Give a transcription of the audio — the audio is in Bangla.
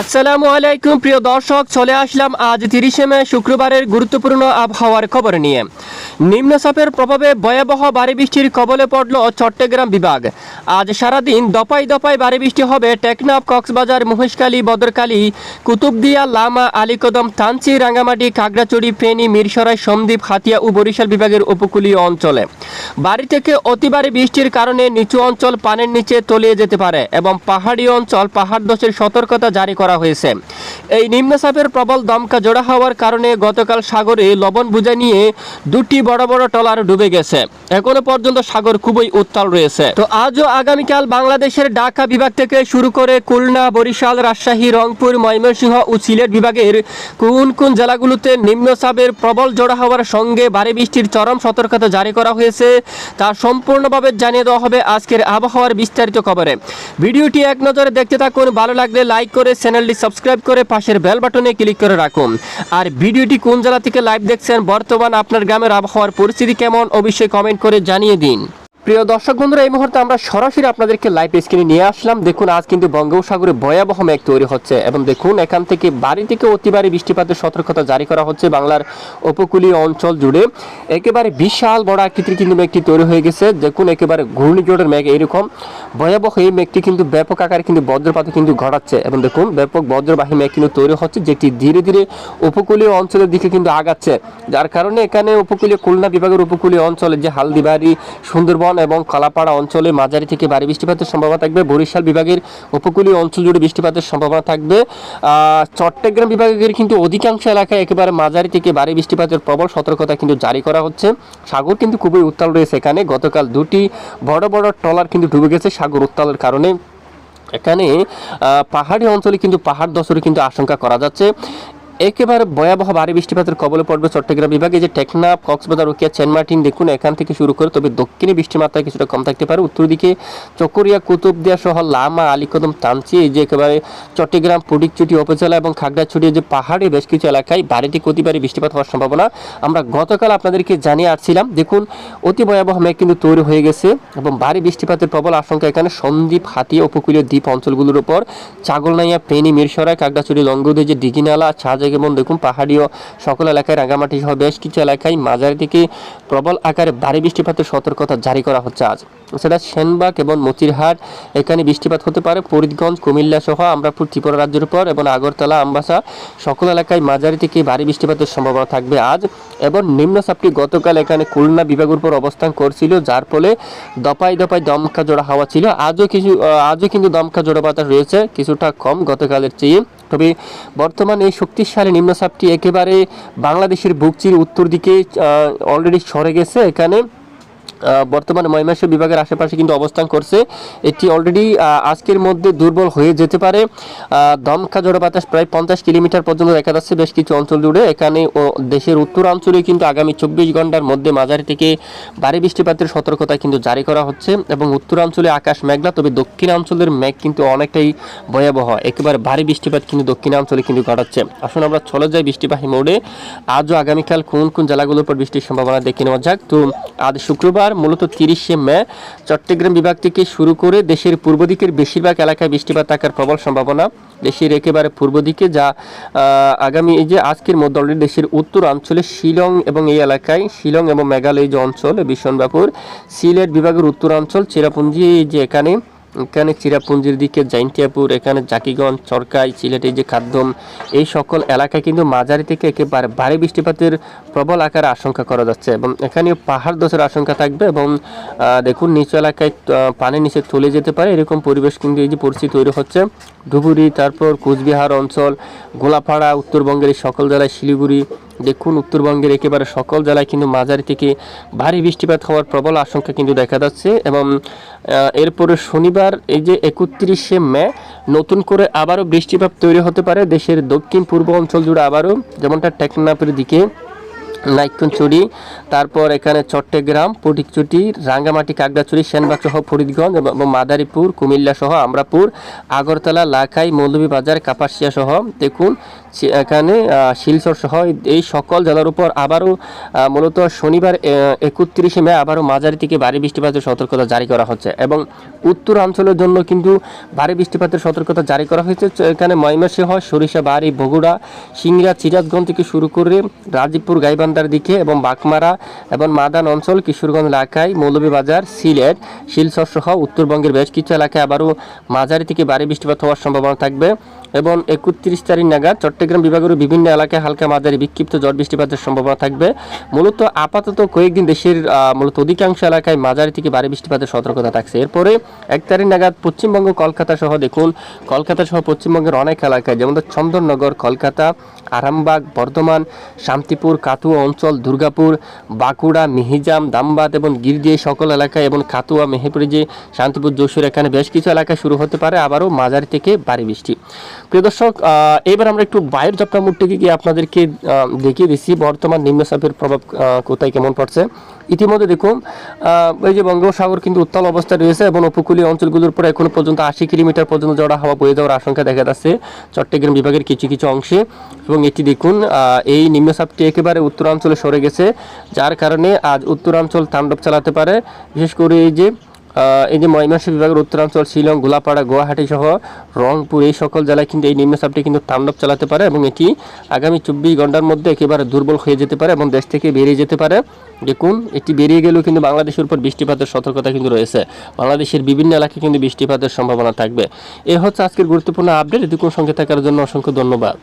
আসসালামু আলাইকুম, প্রিয় দর্শক, চলে আসলাম আজ তিরিশে মে, শুক্রবারের গুরুত্বপূর্ণ আবহাওয়ার খবর নিয়ে। নিম্নচাপের প্রভাবে ভয়াবহ ভারী বৃষ্টির কবলে পড়ল চট্টগ্রাম বিভাগ। আজ সারাদিন দপাই দপাই ভারী বৃষ্টি হবে টেকনাফ, কক্সবাজার, মহেশখালী বদরকালী কুতুবদিয়া, লামা, আলীকদম তানচি রাঙ্গামাটি, খাগড়াছড়ি, ফেনী, মিরসরাই, সন্দ্বীপ, হাতিয়া ও বরিশাল বিভাগের উপকূলীয় অঞ্চলে। বাড়ি থেকে অতি ভারী বৃষ্টির কারণে নিচু অঞ্চল পানের নিচে তলিয়ে যেতে পারে এবং পাহাড়ি অঞ্চল পাহাড় দশের সতর্কতা জারি করা হয়েছে। এই নিম্নচাপের প্রবল দমকা জোড়া হওয়ার কারণে গতকাল সাগরে লবণ বুঝা নিয়ে দুটি বড় বড় ট্রলার ডুবে গেছে। এখনও পর্যন্ত সাগর খুবই উত্তাল রয়েছে। তো আজও আগামীকাল বাংলাদেশের ঢাকা বিভাগ থেকে শুরু করে খুলনা, বরিশাল, রাজশাহী, রংপুর, ময়মনসিংহ ও সিলেট বিভাগের কোন কোন জেলাগুলোতে নিম্নচাপের প্রবল জোড়া হওয়ার সঙ্গে ভারী বৃষ্টির চরম সতর্কতা জারি করা হয়েছে, তা সম্পূর্ণভাবে জানিয়ে দেওয়া হবে আজকের আবহাওয়ার বিস্তারিত খবরে। ভিডিওটি এক নজরে দেখতে থাকুন, ভালো লাগলে লাইক করে চ্যানেলটি সাবস্ক্রাইব করে পাশের বেল বাটনে ক্লিক করে রাখুন। আর ভিডিওটি কোন জেলা থেকে লাইভ দেখছেন, বর্তমান আপনার গ্রামের আবহাওয়ার পরিস্থিতি কেমন, অবশ্যই কমেন্ট করে জানিয়ে দিন। প্রিয় দর্শক বন্ধুরা, এই মুহূর্তে আমরা সরাসরি আপনাদেরকে লাইভ স্ক্রিনে নিয়ে আসলাম। দেখুন, আজ কিন্তু বঙ্গোপসাগরে ভয়াবহ মেঘ তৈরি হচ্ছে এবং দেখুন, এখান থেকে বাড়ি থেকে অতিবারে বৃষ্টিপাতের সতর্কতা জারি করা হচ্ছে বাংলার উপকূলীয় অঞ্চল জুড়ে। একেবারে বিশাল বড় আকৃতির কিন্তু মেঘটি তৈরি হয়ে গেছে। দেখুন, একেবারে ঘূর্ণিঝড়ের মেঘ এরকম ভয়াবহ এই মেঘটি কিন্তু ব্যাপক আকারে কিন্তু বজ্রপাত কিন্তু ঘটাচ্ছে এবং দেখুন, ব্যাপক বজ্রবাহী মেঘ কিন্তু তৈরি হচ্ছে, যেটি ধীরে ধীরে উপকূলীয় অঞ্চলের দিকে কিন্তু আগাচ্ছে। যার কারণে এখানে উপকূলীয় খুলনা বিভাগের উপকূলীয় অঞ্চলে যে হালদিবাড়ি, সুন্দরবন এবং কলাপাড়া অঞ্চলে মাঝারি থেকে ভারী বৃষ্টিপাতের সম্ভাবনা থাকবে। বরিশাল বিভাগের উপকূলীয় অঞ্চল জুড়ে বৃষ্টিপাতের সম্ভাবনা থাকবে। চট্টগ্রাম বিভাগের কিন্তু অধিকাংশ এলাকায় একেবারে মাঝারি থেকে ভারী বৃষ্টিপাতের প্রবল সতর্কতা কিন্তু জারি করা হচ্ছে। সাগর কিন্তু খুবই উত্তাল রয়েছে এখানে। গতকাল দুটি বড় বড় ট্রলার কিন্তু ডুবে গেছে সাগর উত্তালের কারণে। এখানে পাহাড়ি অঞ্চলে কিন্তু পাহাড় দশরে কিন্তু আশঙ্কা করা যাচ্ছে। একেবারে ভয়াবহ ভারী বৃষ্টিপাতের কবলে পড়বে চট্টগ্রাম বিভাগে। যে টেকনাফ কক্সবাজার রুকিয়া চেনমার্টিন দেখুন, এখান থেকে শুরু করে, তবে দক্ষিণে বৃষ্টির মাত্রা কিছুটা কম থাকতে পারে। উত্তর দিকে চকরিয়া, কুতুবদিয়া সহ লামা, আলিকদম, তানচি, এই যে একেবারে চট্টগ্রাম পুটিকচুটি উপজেলা এবং খাগড়াছড়ি যে পাহাড়ে বেশ কিছু এলাকায় বাড়িটি থেকে অতি ভারী বৃষ্টিপাত হওয়ার সম্ভাবনা। আমরা গতকাল আপনাদেরকে জানিয়ে আসছিলাম, দেখুন, অতি ভয়াবহ মেঘ কিন্তু তৈরি হয়ে গেছে এবং ভারী বৃষ্টিপাতের প্রবল আশঙ্কা এখানে সন্দ্বীপ হাতিয়া উপকূলীয় দ্বীপ অঞ্চলগুলোর উপর। চাগলনাইয়া, ফেনী, মিরসরাই কাগড়াছড়ি লঙ্গদে যে দিঘিনালা ছাজ যেমন দেখুন, পাহাড়ীয় সকল এলাকায় রাঙ্গামাটি সহ বেশ কিছু এলাকায় মাঝারি থেকে প্রবল আকারে ভারী বৃষ্টিপাতের সতর্কতা জারি করা হচ্ছে আজ। সেটা সেনবাগ এবং মতিরহাট, এখানে বৃষ্টিপাত হতে পারে। ফরিদগঞ্জ, কুমিল্লা সহ আমরাপুর, ত্রিপুরা রাজ্যের উপর এবং আগরতলা, আমবাসা সকল এলাকায় মাঝারি থেকে ভারী বৃষ্টিপাতের সম্ভাবনা থাকবে আজ এবং নিম্নচাপটি গতকাল এখানে খুলনা বিভাগের উপর অবস্থান করছিল, যার ফলে দপাই দপাই দমকা জোড়া হাওয়া ছিল। আজও কিছু আজও কিন্তু দমকা জোড়া বাতাস রয়েছে, কিছুটা কম গতকালের চেয়ে। তবে বর্তমান এই শক্তিশালী নিম্নচাপটি একেবারে বাংলাদেশের বুকচির উত্তর দিকে অলরেডি সরে গেছে। এখানে বর্তমানে ময়মনসিংহ বিভাগের আশেপাশে কিন্তু অবস্থান করছে। এটি অলরেডি আজকের মধ্যে দুর্বল হয়ে যেতে পারে। দমকা ঝড়ো বাতাস প্রায় পঞ্চাশ কিলোমিটার পর্যন্ত দেখা যাচ্ছে বেশ কিছু অঞ্চল জুড়ে। এখানে ও দেশের উত্তরাঞ্চলে কিন্তু আগামী চব্বিশ ঘণ্টার মধ্যে মাঝারি থেকে ভারী বৃষ্টিপাতের সতর্কতা কিন্তু জারি করা হচ্ছে এবং উত্তরাঞ্চলে আকাশ মেঘলা, তবে দক্ষিণাঞ্চলের মেঘ কিন্তু অনেকটাই ভয়াবহ। একেবারে ভারী বৃষ্টিপাত কিন্তু দক্ষিণাঞ্চলে কিন্তু ঘটাচ্ছে। আসুন আমরা চলে যাই বৃষ্টিবাহী মোড়ে। আজও আগামীকাল কোন কোন জেলাগুলোর উপর বৃষ্টির সম্ভাবনা দেখে নেওয়া যাক। তো আজ শুক্রবার মূলত তিরিশে মে। চট্টগ্রাম বিভাগ থেকে শুরু করে দেশের পূর্ব দিকের বেশিরভাগ এলাকায় বৃষ্টিপাত থাকার প্রবল সম্ভাবনা। দেশের একেবারে পূর্ব দিকে যা আগামী এই যে আজকের মধ্যে অলরেডি দেশের উত্তর অঞ্চলে শিলং এবং এই এলাকায়, শিলং এবং মেঘালয় যে অঞ্চল বিশনবাপুর সিলেট বিভাগের উত্তরাঞ্চল, চেরাপুঞ্জি যে এখানে এখানে চিরাপুঞ্জির দিকে জাইন্টিয়াপুর এখানে জাকিগঞ্জ, চরকাই সিলেটের যে খাদ্যম, এই সকল এলাকায় কিন্তু মাঝারি থেকে একেবারে ভারী বৃষ্টিপাতের প্রবল আকারে আশঙ্কা করা যাচ্ছে এবং এখানেও পাহাড় দোষের আশঙ্কা থাকবে এবং দেখুন নিচু এলাকায় পানির নিচে চলে যেতে পারে, এরকম পরিবেশ কিন্তু এই যে পরিস্থিতি তৈরি হচ্ছে। ধুবুরি, তারপর কোচবিহার অঞ্চল, গোলাপাড়া, উত্তরবঙ্গের সকল জেলায় শিলিগুড়ি দেখুন, উত্তরবঙ্গের একেবারে সকল জেলায় কিন্তু মাঝারি থেকে ভারী বৃষ্টিপাত হওয়ার প্রবল আশঙ্কা কিন্তু দেখা যাচ্ছে এবং এরপরে শনিবার এই যে একত্রিশে মে, নতুন করে আবারও বৃষ্টিপাত তৈরি হতে পারে দেশের দক্ষিণ পূর্ব অঞ্চল জুড়ে আবারও, যেমনটা টেকনাপের দিকে, নাইকুনচুরি, তারপর এখানে চট্টগ্রাম, পটিকচুটি, রাঙ্গামাটি কাকড়াছড়ি সেনবাগ সহ ফরিদগঞ্জ এবং মাদারীপুর কুমিল্লা সহ আমরাপুর, আগরতলা, লাখাই, মৌলভীবাজার কাপাসিয়া সহ দেখুন এখানে শিলচর সহ। এই সকল জেলার উপর আবারও মূলত শনিবার একত্রিশে মে আবারও মাঝারি থেকে ভারী বৃষ্টিপাতের সতর্কতা জারি করা হচ্ছে এবং উত্তরাঞ্চলের জন্য কিন্তু ভারী বৃষ্টিপাতের সতর্কতা জারি করা হয়েছে। এখানে ময়মনসিংহ সরিষা বাড়ি বগুড়া, সিংড়া, সিরাজগঞ্জ থেকে শুরু করে রাজীবপুর, গাইবান্ধার দিকে এবং বাকমারা এবং মাদান অঞ্চল, কিশোরগঞ্জ এলাকায় মৌলভীবাজার, সিলেট, শিলচর সহ উত্তরবঙ্গের বেশ কিছু এলাকায় আবারও মাঝারি থেকে ভারী বৃষ্টিপাত হওয়ার সম্ভাবনা থাকবে। এবং একত্রিশ তারিখ নাগাদ চট্টগ্রাম বিভাগের বিভিন্ন এলাকায় হালকা মাঝারি বিক্ষিপ্ত ঝড় বৃষ্টিপাতের সম্ভাবনা থাকবে। মূলত আপাতত কয়েকদিন দেশের মূলত অধিকাংশ এলাকায় মাঝারি থেকে ভারী বৃষ্টিপাতের সতর্কতা থাকছে। এরপরে এক তারিখ নাগাদ পশ্চিমবঙ্গ, কলকাতা সহ দেখুন, কলকাতা সহ পশ্চিমবঙ্গের অনেক এলাকায় যেমন চন্দননগর, কলকাতা, আরামবাগ, বর্ধমান, শান্তিপুর, কাতুয়া অঞ্চল, দুর্গাপুর, বাঁকুড়া, মিহিজাম, দামবাদ এবং এই সকল এলাকায় এবং কাতুয়া মেহেপুরি যে শান্তিপুর, যশোর, এখানে বেশ কিছু এলাকায় শুরু হতে পারে, আবারও মাঝারি থেকে ভারী বৃষ্টি। প্রিয় দর্শক এবার আমরা একটু বায়ুর মুখ থেকে গিয়ে আপনাদেরকে দেখিয়ে দিচ্ছি বর্তমান নিম্নচাপের প্রভাব কোথায় কেমন পড়ছে। ইতিমধ্যে দেখুন এই যে বঙ্গোপসাগর কিন্তু উত্তাল অবস্থায় রয়েছে এবং উপকূলীয় অঞ্চলগুলোর উপর এখনও পর্যন্ত আশি কিলোমিটার পর্যন্ত জড়া হাওয়া বয়ে যাওয়ার আশঙ্কা দেখা যাচ্ছে চট্টগ্রাম বিভাগের কিছু কিছু অংশে। এবং এটি দেখুন এই নিম্নচাপটি একেবারে উত্তরাঞ্চলে সরে গেছে, যার কারণে আজ উত্তরাঞ্চল তাণ্ডব চালাতে পারে। বিশেষ করে এই যে এই যে ময়মনসিংহ বিভাগের উত্তরাঞ্চল, শিলং, গোলাপাড়া, গুয়াহাটি সহ রংপুর এই সকল জেলায় কিন্তু এই নিম্নচাপটি কিন্তু তাণ্ডব চালাতে পারে এবং এটি আগামী চব্বিশ ঘণ্টার মধ্যে একেবারে দুর্বল হয়ে যেতে পারে এবং দেশ থেকে বেরিয়ে যেতে পারে। দেখুন, এটি বেরিয়ে গেলেও কিন্তু বাংলাদেশের উপর বৃষ্টিপাতের সতর্কতা কিন্তু রয়েছে। বাংলাদেশের বিভিন্ন এলাকায় কিন্তু বৃষ্টিপাতের সম্ভাবনা থাকবে। এ হচ্ছে আজকের গুরুত্বপূর্ণ আপডেট। এটুকুন সঙ্গে থাকার জন্য অসংখ্য ধন্যবাদ।